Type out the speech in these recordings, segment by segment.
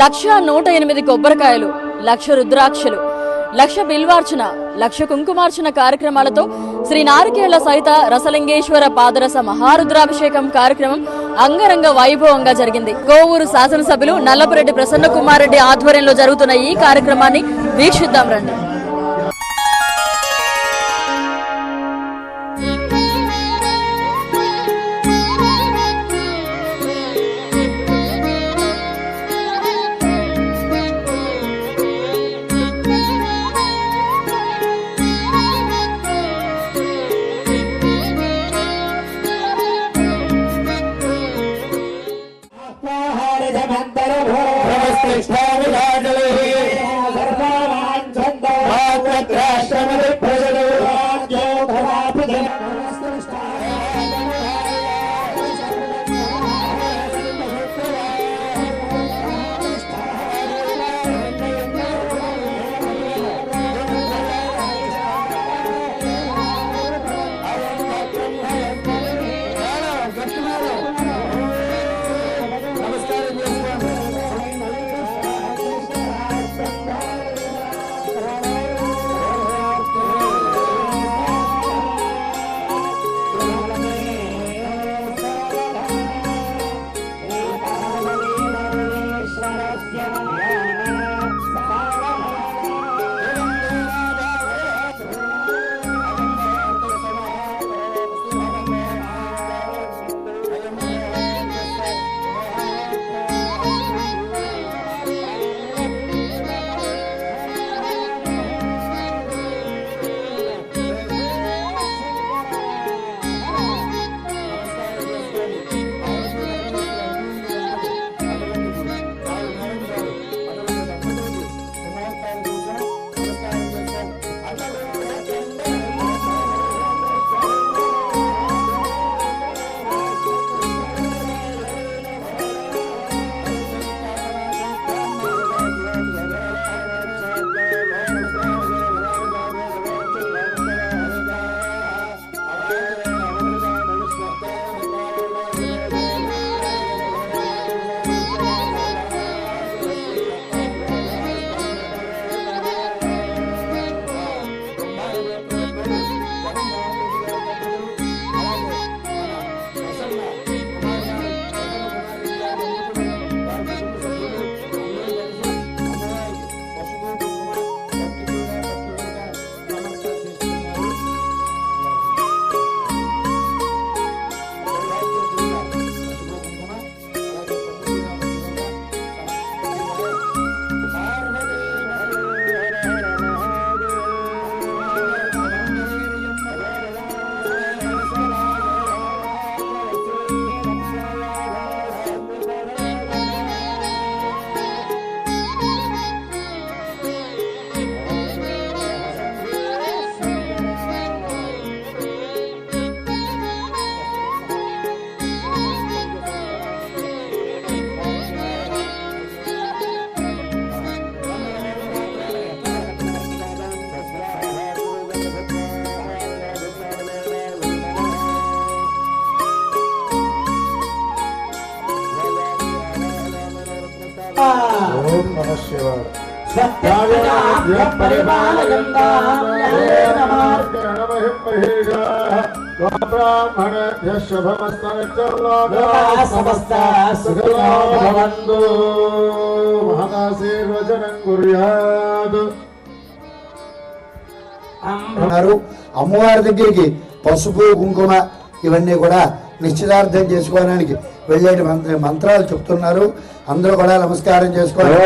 లక్ష నూట ఎనిమిది కొబ్బరికాయలు లక్ష రుద్రాక్షలు లక్ష బిల్వార్చన లక్ష కుంకుమార్చన కార్యక్రమాలతో శ్రీ నారికేళ్ళ సహిత రసలింగేశ్వర పాదరస మహారుద్రాభిషేకం కార్యక్రమం అంగరంగ వైభవంగా జరిగింది. కోవూరు శాసనసభ్యులు నల్లపురెడ్డి ప్రసన్న కుమార్ రెడ్డి ఆధ్వర్యంలో జరుగుతున్న ఈ కార్యక్రమాన్ని వీక్షిద్దాం రండి. అన్నారు అమ్మవారి దగ్గరికి పసుపు కుంకుమ ఇవన్నీ కూడా నిశ్చితార్థం చేసుకోవడానికి వెళ్ళేటి మంత్ర మంత్రాలు చెప్తున్నారు. అందరూ కూడా నమస్కారం చేసుకోవాలి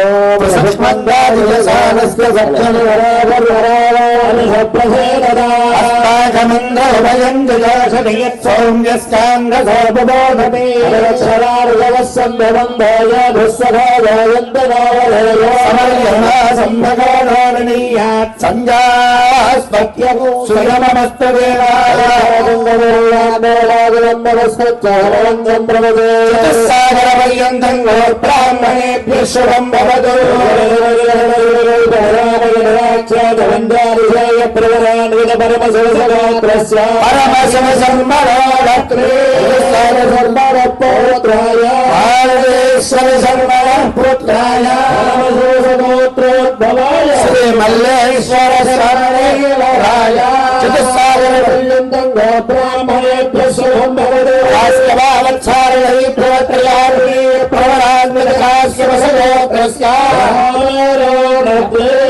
పుత్రాయ మహోద్భవాయ శ్రీ మల్లేశ్వర స్వామిరాయ చతుస్సాగర పర్యంతం గోబ్రాహ్మణేభ్య శుభం భవతు ఆస్యవావత్సారణై ప్రవర్తయామి ప్రవరాన్వితకాస్య వసగోత్రస్య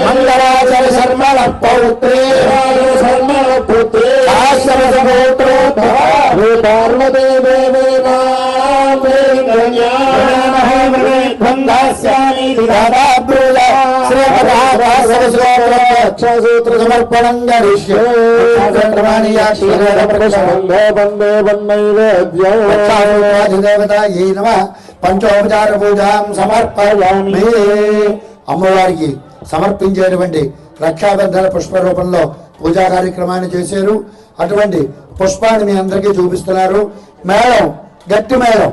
మంగళాచర శర్మణ పౌత్రే శర్మణ పుత్రే ఆశ్రమసగోత్రోద్భవ పార్వతీ సూత్ర సమర్పణం దేవతాయై నమ పంచోపచార పూజాం సమర్పయామి అమ్మవారికి సమర్పించేటువంటి రక్షాబంధన పుష్ప రూపంలో పూజా కార్యక్రమాన్ని చేశారు అటువంటి పుష్పాన్ని మీ అందరికీ చూపిస్తున్నారు మేళం గట్టి మేళం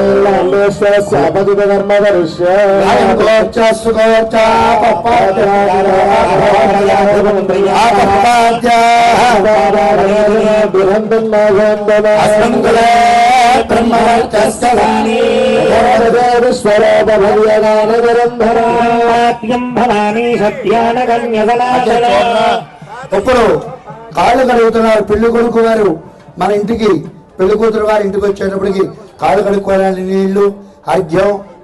ఇప్పుడు కాళ్ళు కడుగుతున్నారు పెళ్ళి కొడుకు గారు మన ఇంటికి పెళ్ళి కూతురు గారు ఇంటికి వచ్చేటప్పటికి కాళ్ళు కడుక్కోవాలని నీళ్ళు అర్ఘ్యం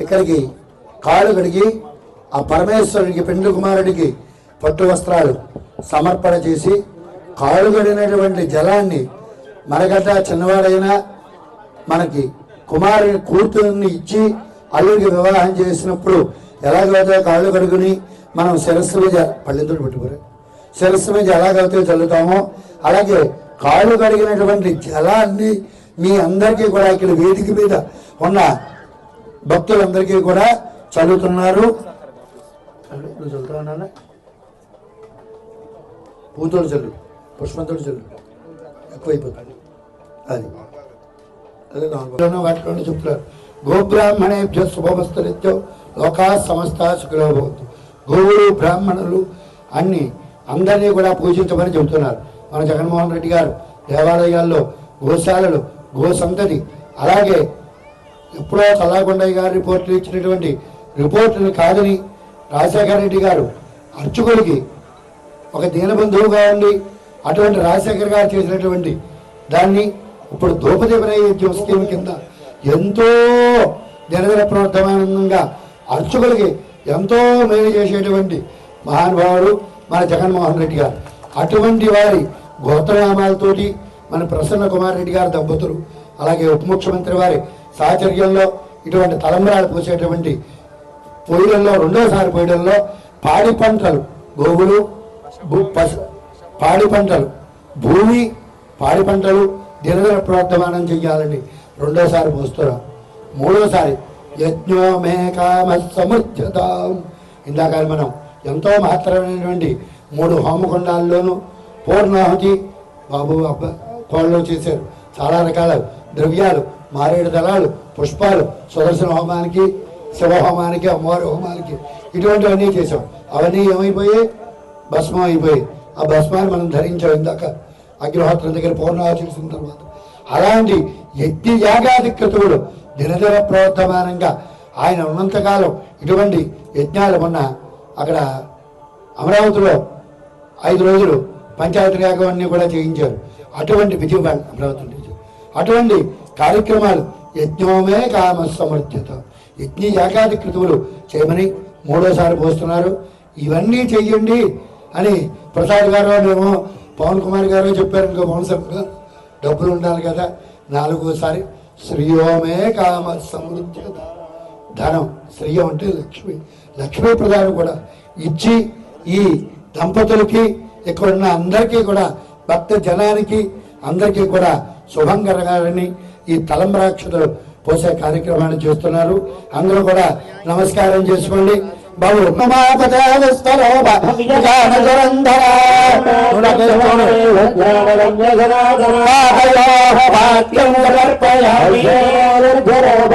ఇక్కడికి కాళ్ళు కడిగి ఆ పరమేశ్వరుడికి పెండ్లి కుమారుడికి పట్టు వస్త్రాలు సమర్పణ చేసి కాళ్ళు కడిగినటువంటి జలాన్ని మనగట చిన్నవాడైనా మనకి కుమారుని కూతురుని ఇచ్చి అల్లుడికి వివాహం చేసినప్పుడు ఎలాగైతే కాళ్ళు కడుగుని మనం శిరస్సులు మీద పెట్టుకోరు? శిరస్సు మీద ఎలాగైతే చల్లుతామో అలాగే కాళ్ళు కడిగినటువంటి జలాన్ని మీ అందరికీ కూడా ఇక్కడ వేదిక మీద ఉన్న భక్తులందరికీ కూడా చదువుతున్నారు చదువుతా నువ్వు పూతోడు చల్లు పుష్పంతోడు చల్లు. ఎక్కువైపోతుంది. అది. అదే దాంట్లో వాటిలోనే చెప్తున్నారు. గోబ్రాహ్మణేభ్య శుభమస్తరిత్యం లోకా సమస్త సుఖలో భవతు. గోవులు బ్రాహ్మణులు అన్నీ అందరినీ కూడా పూజించమని చెబుతున్నారు. మన జగన్మోహన్ రెడ్డి గారు దేవాలయాల్లో గోశాలలు గోసంతతి అలాగే ఎప్పుడో కల్లాకొండయ్య గారు రిపోర్ట్లు ఇచ్చినటువంటి రిపోర్టులు కాదని రాజశేఖర రెడ్డి గారు అర్చకుడికి ఒక దీనబంధువుగా ఉండి అటువంటి రాజశేఖర్ గారు చేసినటువంటి దాన్ని ఇప్పుడు దూపదీప నైవేద్యం స్కీమ్ కింద ఎంతో దినదిన ప్రవర్తమానందంగా అర్చకులకి ఎంతో మేలు చేసేటువంటి మహానుభావుడు మన జగన్మోహన్ రెడ్డి గారు. అటువంటి వారి గోత్రనామాలతోటి మన ప్రసన్న కుమార్ రెడ్డి గారి దంపతులు అలాగే ఉప ముఖ్యమంత్రి వారి సాహచర్యంలో ఇటువంటి తలంబరాలు పోసేటువంటి పొయ్యిలలో రెండోసారి పొయ్యడంలో పాడి పంటలు గోవులు పాడి పంటలు భూమి పాడి పంటలు దినదిన ప్రవర్తమానం చెయ్యాలని రెండోసారి పోస్తున్నాం మూడోసారి యజ్ఞో మే కామ ఇందాక మనం ఎంతో మహత్తరమైనటువంటి మూడు హోమకుండాల్లోనూ పూర్ణాహుతి బాబు అబ్బ కోళ్ళు చేశారు. చాలా రకాల ద్రవ్యాలు మారేడు దళాలు పుష్పాలు సుదర్శన హోమానికి శివహోమానికి అమ్మవారి హోమానికి ఇటువంటివన్నీ చేసాం అవన్నీ ఏమైపోయాయి? భస్మం అయిపోయాయి. ఆ భస్మాన్ని మనం ధరించాం ఇందాక. అగ్నిహోత్రం దగ్గర పౌర్ణాహుతి చేసిన తర్వాత. అలాంటి ఎత్తి యాగాది క్రతువులు దినదిన ప్రవర్తమానంగా ఆయన ఉన్నంతకాలం ఇటువంటి యజ్ఞాలు మొన్న అక్కడ అమరావతిలో ఐదు రోజులు పంచాయతీ అన్నీ కూడా చేయించారు. అటువంటి విజయవాడ అమరావతి అటువంటి కార్యక్రమాలు యజ్ఞమే కామ సమర్థ్యత యజ్ఞ యాగాది కృతువులు చేయమని మూడోసారి పోస్తున్నారు. ఇవన్నీ చెయ్యండి అని ప్రసాద్ గారు మేము పవన్ కుమార్ గారు చెప్పారు ఇంకా పవన్ సార్ డబ్బులు ఉండాలి కదా. నాలుగోసారి శ్రీయోమే కామ సమృద్ధి ధనం శ్రీయం అంటే లక్ష్మి. లక్ష్మీ ప్రధానం కూడా ఇచ్చి ఈ దంపతులకి ఇక్కడ ఉన్న అందరికీ కూడా భక్త జనానికి అందరికీ కూడా శుభం కలగాలని ఈ తలంబ్రాక్షతలు పోసే కార్యక్రమాన్ని చేస్తున్నారు అందరూ కూడా నమస్కారం చేసుకోండి బాబు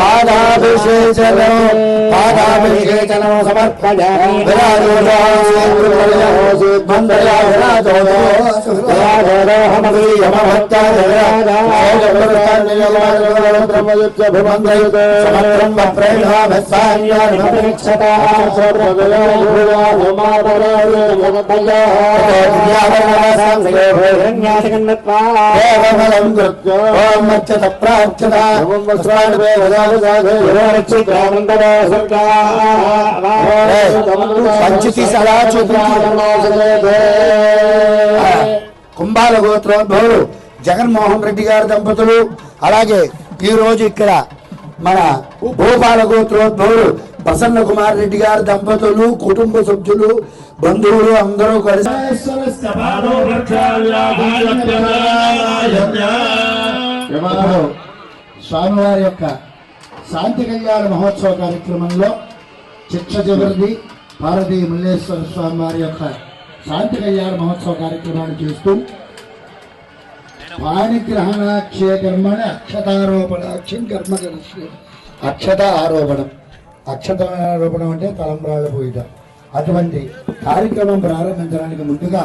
पादाभिषेचनो पादाभिषेचनो समर्पयामि समर्पयामि కుంభాల గోత్రోద్భవులు జగన్మోహన్ రెడ్డి గారి దంపతులు అలాగే ఈ రోజు ఇక్కడ మన భూపాల గోత్రోద్భవులు ప్రసన్న కుమార్ రెడ్డి గారి దంపతులు కుటుంబ సభ్యులు బంధువులు అందరూ కలిసి స్వామివారి యొక్క శాంతి కళ్యాణ మహోత్సవ కార్యక్రమంలో చిక్ష చివరిది భారతీ మల్లేశ్వర స్వామి వారి యొక్క శాంతి కళ్యాణ మహోత్సవ కార్యక్రమాన్ని చేస్తూ పాణిగ్రహణాక్షయ కర్మణ అక్షతారోపణాక్షం కర్మ కలిసి అక్షత ఆరోపణం అక్షత ఆరోపణం అంటే తలంబ్రాలు పోయిట అటువంటి కార్యక్రమం ప్రారంభించడానికి ముందుగా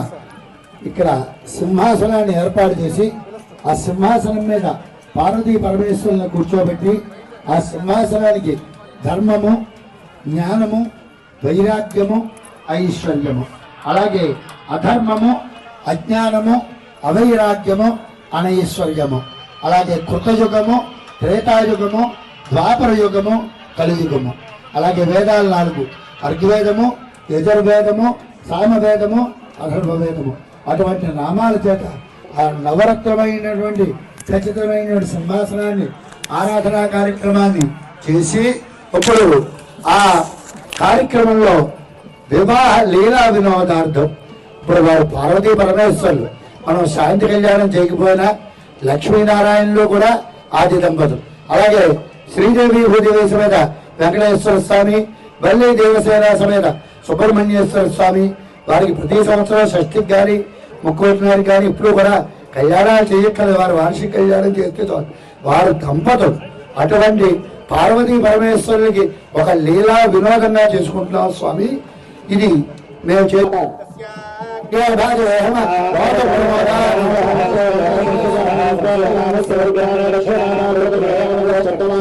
ఇక్కడ సింహాసనాన్ని ఏర్పాటు చేసి ఆ సింహాసనం మీద పార్వతీ పరమేశ్వరులను కూర్చోబెట్టి ఆ సింహాసనానికి ధర్మము జ్ఞానము వైరాగ్యము ఐశ్వర్యము అలాగే అధర్మము అజ్ఞానము అవైరాగ్యము అనైశ్వర్యము అలాగే కృతయుగము త్రేతాయుగము ద్వాపర యుగము కలియుగము అలాగే వేదాలు నాలుగు అర్ఘవేదము యజుర్వేదము సామవేదము అధర్వవేదము అటువంటి నామాల చేత ఆ నవరత్నమైనటువంటి ఖచ్చితమైనటువంటి సింహాసనాన్ని ఆరాధనా కార్యక్రమాన్ని చేసి ఇప్పుడు ఆ కార్యక్రమంలో వివాహ లీలా వినోదార్థం. ఇప్పుడు వారు పార్వతీ పరమేశ్వరులు. మనం శాంతి కళ్యాణం చేయకపోయినా లక్ష్మీనారాయణలో కూడా ఆది దంపతులు అలాగే శ్రీదేవి భూదేవి మీద వెంకటేశ్వర స్వామి వల్లి దేవసేన సమేత సుబ్రహ్మణ్యేశ్వర స్వామి వారికి ప్రతి సంవత్సరం షష్ఠికి కానీ ముక్కోటి గారికి కానీ ఇప్పుడు కూడా కళ్యాణాలు చేయక్కర్లేదు వారు వార్షిక కళ్యాణం చేస్తే వారు దంపతులు. అటువంటి పార్వతీ పరమేశ్వరునికి ఒక లీలా వినోదంగా చేసుకుంటున్నాం స్వామి. ఇది మేము చేస్తాం.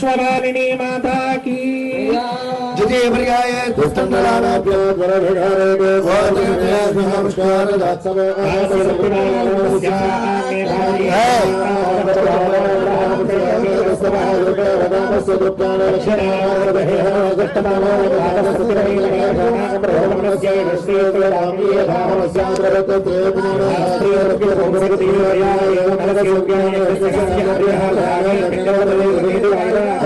भुवनेश्वरालिनी माता की। जिते प्रियाय दुष्टंगलानाभ्य वरभिगारेभ्य गोदृभ्य नमस्कार हाँ। सुप्रभात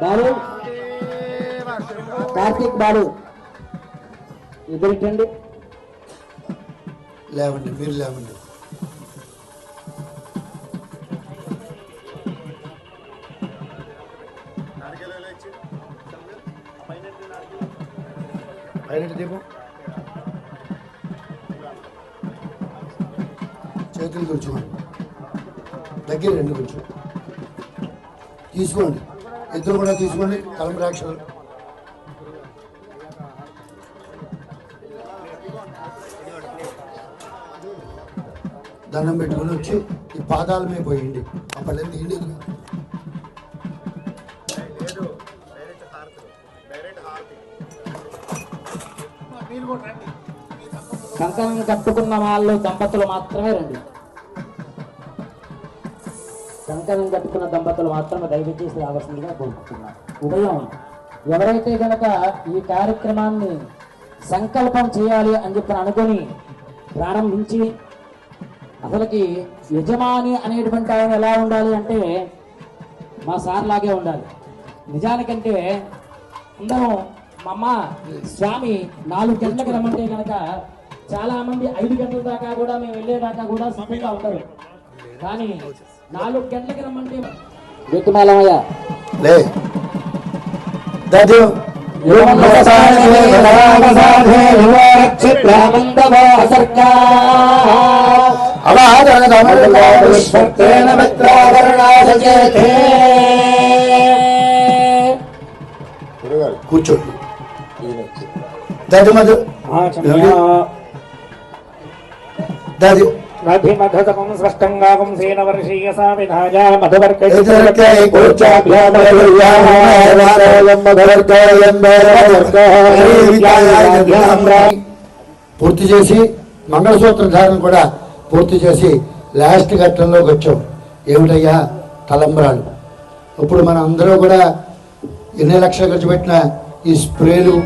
బాలు. కార్తీక్ బాలు. ఎదురిటండి లేవండి మీరు లేవండి. పైన దీపం? చేతులు కూర్చోండి దగ్గర రెండు కొంచెం. తీసుకోండి. ఇద్దరు కూడా తీసుకోండి. తలంబ్రాక్షలు దండం పెట్టుకుని వచ్చి ఈ పాదాల మీద పోయండి అప్పటి కంకణం కట్టుకున్న వాళ్ళు దంపతులు మాత్రమే రండి. కంకణం కట్టుకున్న దంపతులు మాత్రమే దయచేసి రావాల్సిందిగా కోరుకుంటున్నారు. ఉదయం ఎవరైతే గనక ఈ కార్యక్రమాన్ని సంకల్పం చేయాలి అని చెప్పి అనుకొని ప్రారంభించి అసలుకి యజమాని అనేటువంటి ఆయన ఎలా ఉండాలి అంటే మా సార్ లాగే ఉండాలి. నిజానికంటే అందరం మా అమ్మ స్వామి నాలుగు గంటలకు రమ్మంటే కనుక చాలా మంది ఐదు గంటల దాకా కూడా మేము వెళ్ళేదాకా కూడా సిద్ధంగా ఉంటారు. కానీ నాలుగు గంటలకు రమ్మంటే దిక్కుమాలమయ్య కూర్చోండి. దాది మధు దాది. రథిమధతకం స్పష్టంగాకం సేన వర్షీయసా విధాయ ఎదురకై కూర్చోభ్యామయం పూర్తి చేసి మంగళసూత్ర ధారణ కూడా పూర్తి చేసి లాస్ట్ ఘట్టంలోకి వచ్చాం. ఏమిటయ్యా? తలంబ్రాలు. ఇప్పుడు మనం అందరూ కూడా ఎన్ని లక్షలు ఖర్చు పెట్టిన ఈ స్ప్రేలు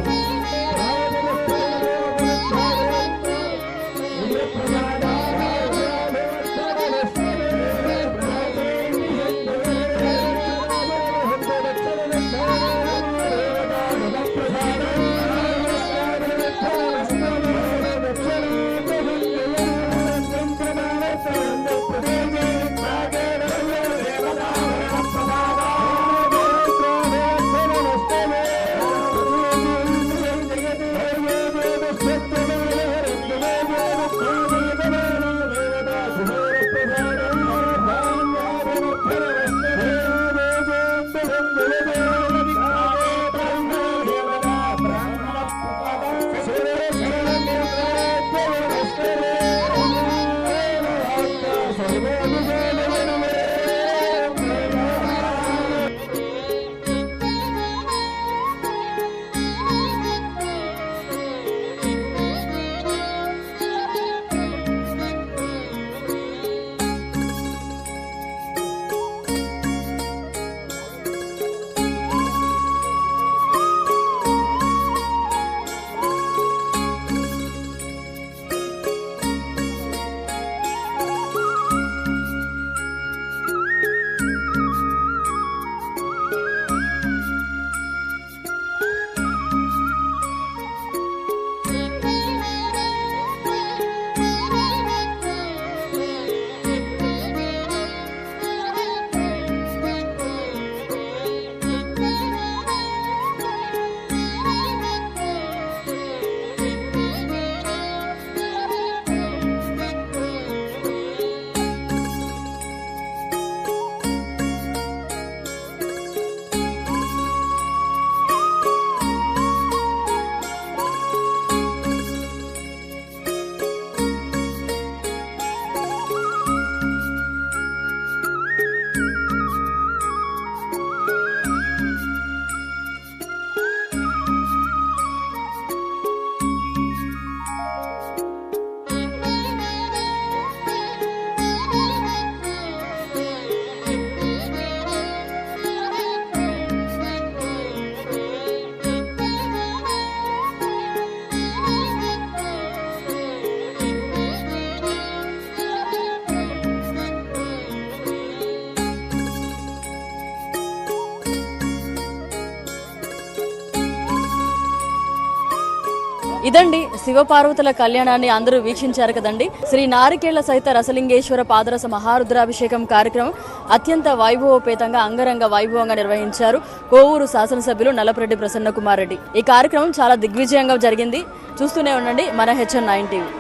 ఇదండి శివపార్వతుల కళ్యాణాన్ని అందరూ వీక్షించారు కదండి. శ్రీ నారికేళ్ళ సహిత రసలింగేశ్వర పాదరస మహారుద్రాభిషేకం కార్యక్రమం అత్యంత వైభవోపేతంగా అంగరంగ వైభవంగా నిర్వహించారు కోవూరు శాసనసభ్యులు నలపరెడ్డి ప్రసన్న కుమార్ రెడ్డి ఈ కార్యక్రమం చాలా దిగ్విజయంగా జరిగింది. చూస్తూనే ఉండండి మన హెచ్ఎన్ నైన్ టీవీ.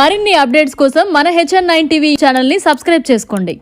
మరిన్ని అప్డేట్స్ కోసం మన హెచ్ఎన్ నైన్ టీవీ ఛానల్ని సబ్స్క్రైబ్ చేసుకోండి.